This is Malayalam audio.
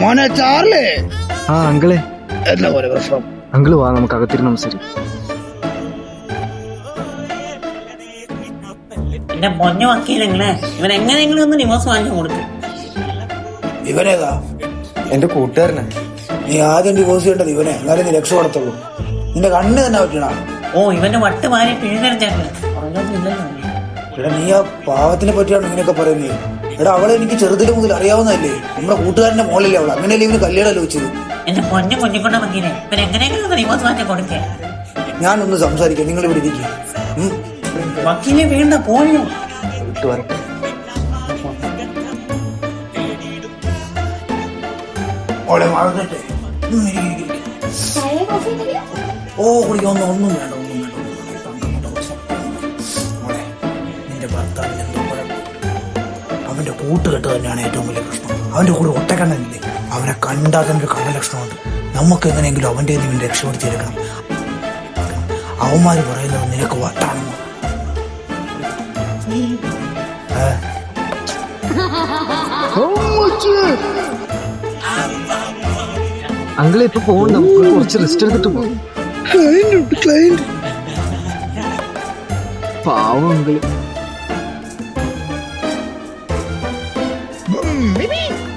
മോനെ ചാർലേ. ആ അങ്കിളെ. എന്താ പോലെ പ്രശ്നം? അങ്കിൾ വാ നമുക്ക് അകത്തിരുന്ന് സംസാരിക്കാം. എന്റെ കൂട്ടുകാരനെ വക്കീലെങ്കിലേ ഇവൻ എങ്ങനെയെങ്കിലും ഒന്ന് ഡിവോഴ്സ് വാങ്ങിച്ചു കൊടുക്കും. ഇവനേതാ? എന്റെ കൂട്ടുകാരനാ. നീ ആദ്യം ഡിവോഴ്സ് ചെയ്യേണ്ടത് ഇവനെ. എന്നാലും നീ രക്ഷപ്പെടത്തുള്ളൂ നിന്റെ കണ്ണ് തന്നെ പറ്റണ. ഓ ഇവന്റെ വട്ട് മാറി പിഴുതെടുത്തേക്ക് പറഞ്ഞൊന്നുമില്ലല്ലോ എടാ നീ ആ പാവത്തിനെ പറ്റിയാണ് ഇങ്ങനെയൊക്കെ പറയുന്നത് എടാ അവളെ എനിക്ക് ചെറുതിന് മുതൽ അറിയാവുന്നതല്ലേ? നമ്മുടെ കൂട്ടുകാരന്റെ മോളല്ലേ അവൾ അങ്ങനെയല്ലേ ഇവന് കല്യാണം ആലോചിച്ചത്? എന്റെ പൊന്നു കുഞ്ഞിക്കൊണ്ട വക്കീലെ ഇവൻ എങ്ങനെയെങ്കിലും ഒന്ന് ഡിവോഴ്സ് വാങ്ങിച്ചു കൊടുക്കേ. ഞാനൊന്ന് സംസാരിക്കാം നിങ്ങൾ ഇവിടെ ഇരിക്കും. വക്കീലെ വേണ്ട പോയോ? മാറട്ടെ ഓ കുടിക്കൊന്നും ഒന്നും വേണ്ട നിന്റെ ഭർത്താവിന് എന്തോ കുഴപ്പം അവന്റെ കൂട്ടുകെട്ട് തന്നെയാണ് ഏറ്റവും വലിയ പ്രശ്നം. അവന്റെ കൂടെ ഒറ്റക്കണ്ണനില്ലേ? അവനെ കണ്ടാൽ തന്നെ ഒരു കള്ളലക്ഷണമുണ്ട്. നമുക്ക് എങ്ങനെയെങ്കിലും അവന്റെ നിന്ന് രക്ഷപ്പെടുത്തിയെടുക്കണം. അവന്മാർ പറയുന്നത് നിനക്ക് വട്ടാണെന്ന്? അങ്കിളെ ഇപ്പൊ പോകണ്ട നമുക്ക് കുറച്ച് റെസ്റ്റ് എടുത്തിട്ട് പോകും പാവം അങ്കിൾ. maybe?